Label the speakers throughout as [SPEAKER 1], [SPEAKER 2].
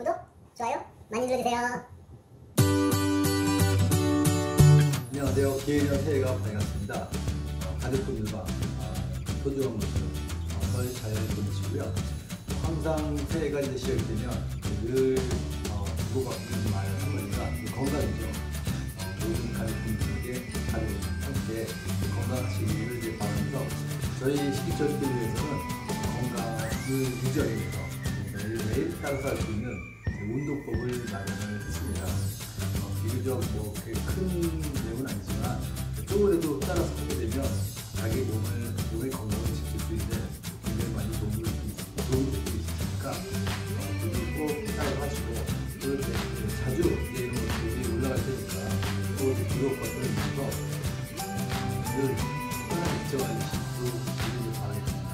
[SPEAKER 1] 구독, 좋아요 많이 눌러주세요.
[SPEAKER 2] 안녕하세요. 기회년 새해가 밝았습니다. 어, 가족분들과 어, 소중한 모습 어, 설잘 보내시고요. 항상 새해가 이제 시작이 되면 늘 어, 주고받는 말 한마디가 건강이죠. 어, 모든 가족분들에게 가족 함께 건강하시기를 바라면서 저희 식기철교회에서는 건강을 유지하기 위해서 매일매일 따라서 할수 있는 운동법을 마련을 했습니다. 어, 비교적 뭐 그렇게 큰 내용은 아니지만 조금이라도 따라서 하게 되면 자기 몸을 몸의 건강을 지킬 수 있는 굉장히 많이 도움을 될수 있으니까 어, 그걸 꼭 따라 하시고 또 이제 자주 이런 것들이 올라갈 테니까 또 이제 버튼을 눌러서 늘 편하게 지켜주시고 주시길 바라겠습니다.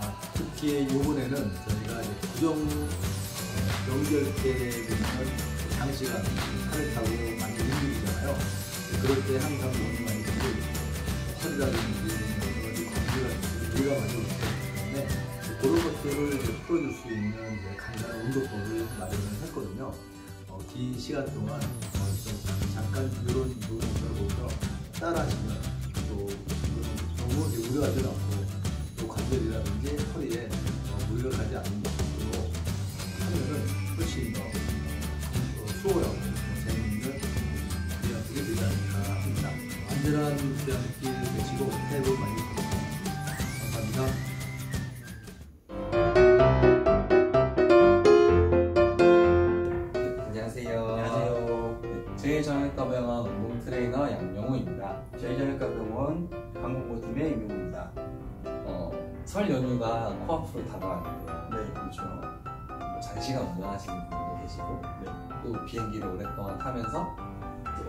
[SPEAKER 2] 아, 특히 이번에는 저희 어, 명절 때 되면 장시간 차를 타고 많이 움직이잖아요. 그럴 때 항상 몸이 많이 허리라든지 건지라든지 우리가 많이 오기 때문에 그런 것들을 풀어줄 수 있는 간단한 운동법을 마련을 했거든요. 어, 긴 시간 동안 어, 좀 잠깐 이런 운동을 보면서 따라하시면 또 너무 우려하지 않고 또 관절이라든지 안전한 대학길 되시고 새해 복 많이 받으세요. 감사합니다.
[SPEAKER 3] 네, 제일정형외과병원 운동 트레이너 양영우입니다.
[SPEAKER 4] 저희전역가병원 강공보팀의 임용입니다.
[SPEAKER 3] 어, 설 연휴가 코앞으로 다가왔는데요.
[SPEAKER 4] 네, 그렇죠.
[SPEAKER 3] 뭐 장시간 운전하시는 분도 계시고
[SPEAKER 4] 네.
[SPEAKER 3] 또 비행기를 오랫동안 타면서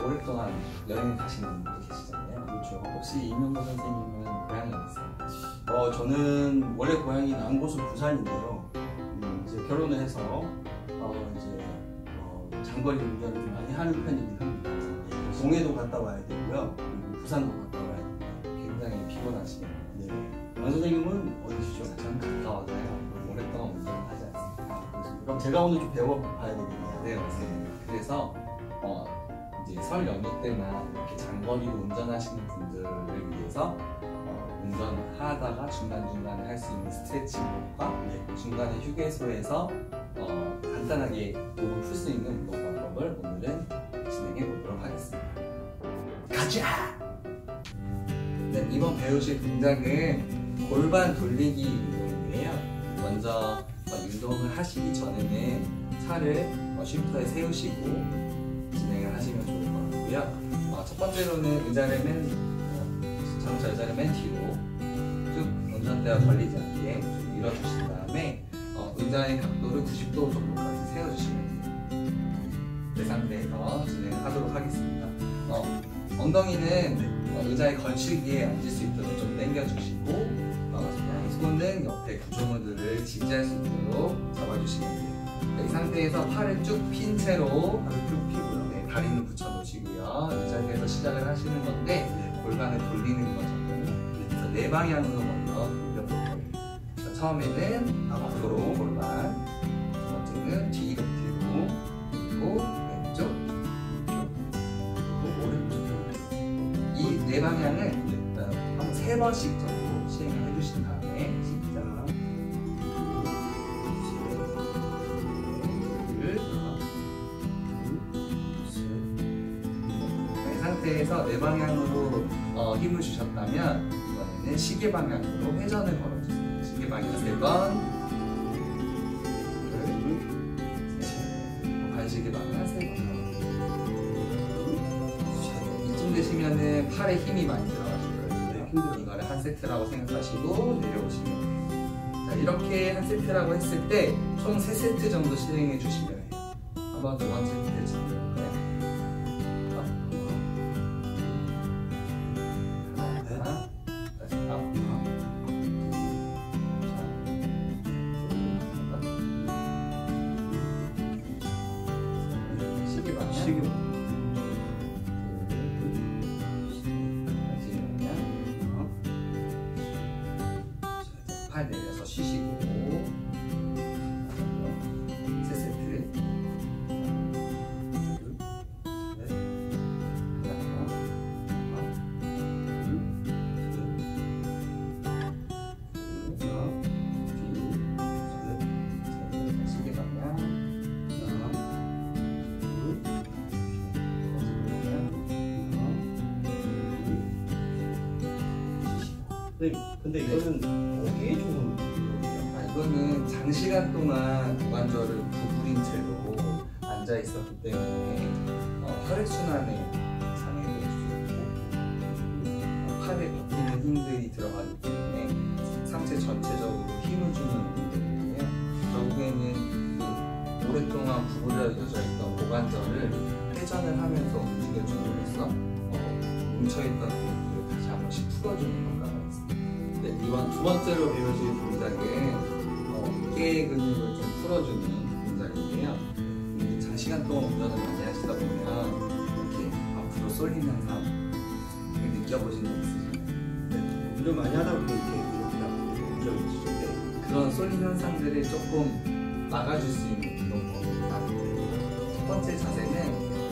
[SPEAKER 3] 오랫동안 여행 가시는 분도 계시잖아요.
[SPEAKER 4] 그렇죠.
[SPEAKER 3] 혹시 임용호 선생님은 고향이 어디세요?
[SPEAKER 4] 어, 저는 원래 고향이 남고수 부산인데요. 음, 이제 결혼을 해서 어, 이제 어, 장거리 운전을 좀 많이 하는 편이긴 합니다. 네, 동해도 갔다 와야 되고요. 그리고 부산도 갔다 와야 됩니다.
[SPEAKER 3] 굉장히 피곤하시겠네요.
[SPEAKER 4] 네. 양 선생님은 어디시죠?
[SPEAKER 3] 전 가까워서요. 오랫동안 운전을 하지 않습니다.
[SPEAKER 4] 그래서 그럼 제가 오늘 좀 배워봐야 되겠네요.
[SPEAKER 3] 네, 맞습니다. 그래서 어, 이제 설 연휴 때나 이렇게 장거리로 운전하시는 분들을 위해서 어, 운전하다가 중간중간에 할 수 있는 스트레칭과
[SPEAKER 4] 네.
[SPEAKER 3] 중간에 휴게소에서 어, 간단하게 몸을 풀 수 있는 운동 방법을 오늘은 진행해 보도록 하겠습니다. 가자! 네, 이번 배우실 동작은 골반 돌리기 운동인데요. 먼저 어, 운동을 하시기 전에는 차를 어, 쉼터에 세우시고 같고요. 어, 첫 번째로는 의자를 맨 어, 자동차 의자를 맨 뒤로 쭉 운전대와 걸리지 않게 좀 밀어주신 다음에 어, 의자의 각도를 90도 정도까지 세워주시면 돼요. 그 상태에서 진행하도록 하겠습니다. 어, 엉덩이는 어, 의자에 걸치기에 앉을 수 있도록 좀 당겨주시고 어, 손은 옆에 구조물들을 지지할 수 있도록 잡아주시면 돼요. 네, 이 상태에서 팔을 쭉 핀 채로
[SPEAKER 4] 바로 쭉 피고요.
[SPEAKER 3] 네, 다리는 붙여놓으시고요. 이 자리에서 시작을 하시는 건데 골반을 돌리는 거죠. 그래서 네 방향으로 먼저 돌려볼 거예요. 자, 처음에는 앞으로 골반, 두 번째는 뒤로 들고, 그리고 왼쪽, 그리고 오른쪽. 이 네 방향을 어, 한세 번씩 이 상태에서 네 방향으로 어, 힘을 주셨다면 이번에는 시계 방향으로 회전을 걸어주세요. 시계 방향 세 번, 반시계 방향 세 번. 이쯤 되시면은 팔에 힘이 많이 들어가실 거예요.
[SPEAKER 4] 네.
[SPEAKER 3] 이거를 한 세트라고 생각하시고 내려오시면. 자, 이렇게 한 세트라고 했을 때 총 세 세트 정도 실행해 주시면 해요. 한번 두 번째 세트 시
[SPEAKER 4] 선생님, 근데 이거는 어디에 좋은 운동이에요?
[SPEAKER 3] 아, 이거는 장시간 동안 고관절을 구부린 채로 앉아 있었기 때문에 어, 혈액순환에 장애를 있고 어, 팔에 버티는 힘들이 들어가기 때문에 상체 전체적으로 힘을 주는 운동인데요. 결국에는 그 오랫동안 구부려져 있던 고관절을 회전을 하면서 움직여줌으로써 어, 뭉쳐있던 근육들을 다시 한 번씩 풀어주는 있습니다. 네, 이번 두 번째로 배우실 동작은 어, 어깨 근육을 좀 풀어주는 동작인데요. 음, 장시간 동안 운전을 많이 하시다 보면 이렇게 앞으로 쏠림 현상 느껴보신 적 있으신가요?
[SPEAKER 4] 운전 많이 하다 보면 이렇게 이렇게 운전을 치는데
[SPEAKER 3] 그런 쏠림 현상들을 조금 막아줄 수 있는 운동법입니다. 첫 번째 자세는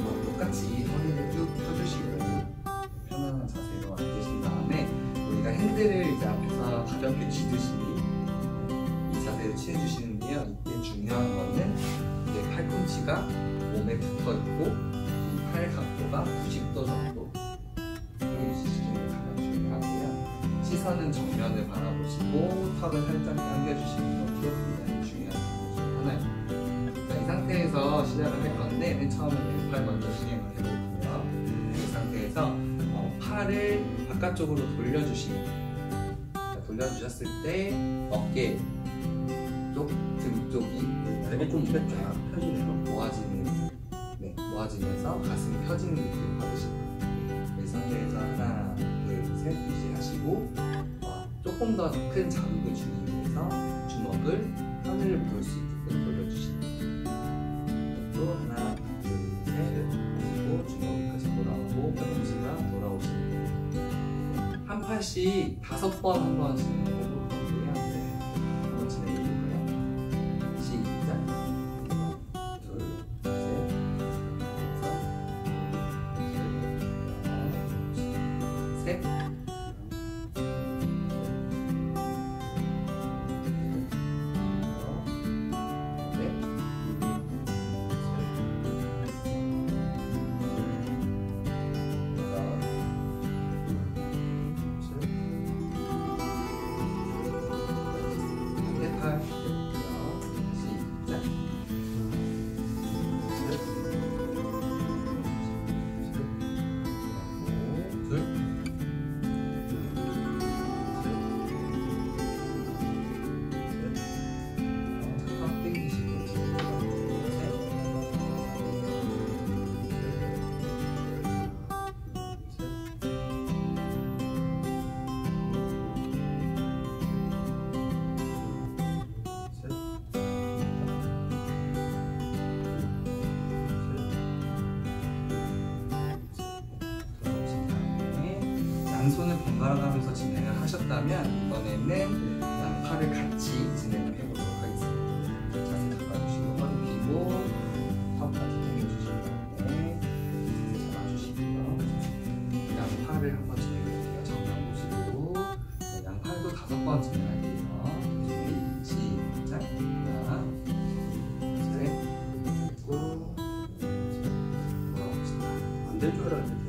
[SPEAKER 3] 어, 똑같이 허리를 쭉 펴주시고 편 가볍게 쥐듯이 이 자세를 취해주시는데요. 이때 중요한 거는 이제 팔꿈치가 몸에 붙어 있고 이 팔 각도가 90도 정도 해주시는 게 가장 중요하고요. 시선은 정면을 바라보시고 턱을 살짝 당겨주시는 것도 굉장히 중요한 부분 중 하나입니다. 자, 이 상태에서 시작을 할 건데 맨 처음에 왼팔 먼저 진행을 해볼게요. 이 상태에서 어, 팔을 바깥쪽으로 돌려주시면 자, 돌려주셨을 때 어깨 쪽, 등 쪽이
[SPEAKER 4] 되게 좀쫙 펴지네요.
[SPEAKER 3] 모아지는 네, 모아지면서 가슴이 펴지는 느낌을 받으실 거예요. 이 상태에서 하나, 둘, 셋 유지하시고 어, 조금 더 큰 자극을 주기 위해서 주먹을 하늘을 볼 수 있게 팔씩 다섯 번 한번 진행해 볼 건데요. 네, 한번 진행해 볼까요? 시작. 둘, 셋, 다섯, 셋, 가면서 진행을 하셨다면 이번에는 양팔을 같이 진행을 해보도록 하겠습니다. 자세 잡아주시고 허리 펴고 턱까지 당겨주신 다음에 잡아주시고요. 양팔을 한번 진행해볼게요. 정면 보시고 네, 양팔도 다섯 번 진행할게요. 준비 시작 하나 셋 고, 돌아옵시다.
[SPEAKER 4] 안될줄 알았는데.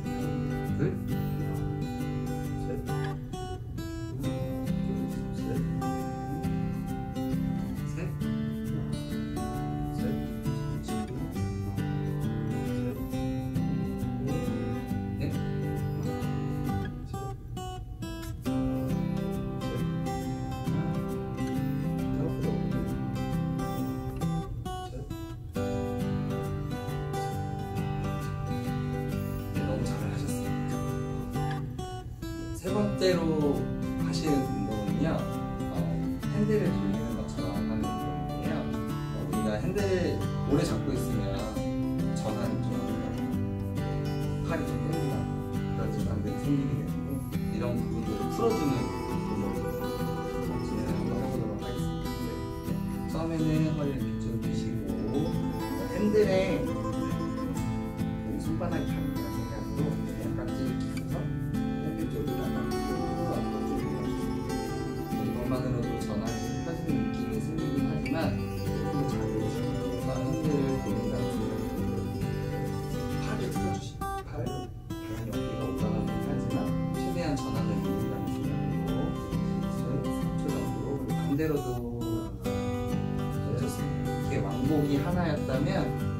[SPEAKER 3] 세 번째로 하시는 운동은요, 어, 핸들을 돌리는 것처럼 하는 운동인데요. 어, 우리가 핸들을 오래 잡고 있으면 전환이 좀 팔이 좀 땡기다 그런 증상들이 생기게 되는데 이런 부분들을 풀어주는 반대로도. 이게 왕복이 하나였다면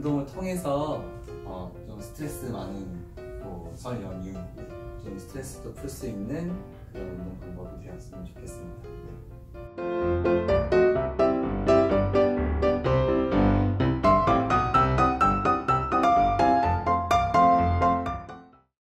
[SPEAKER 3] 운동을 통해서 어, 좀 스트레스 많은 뭐, 설 연휴 좀 스트레스도 풀 수 있는 그런 운동 방법이 되었으면 좋겠습니다. 네.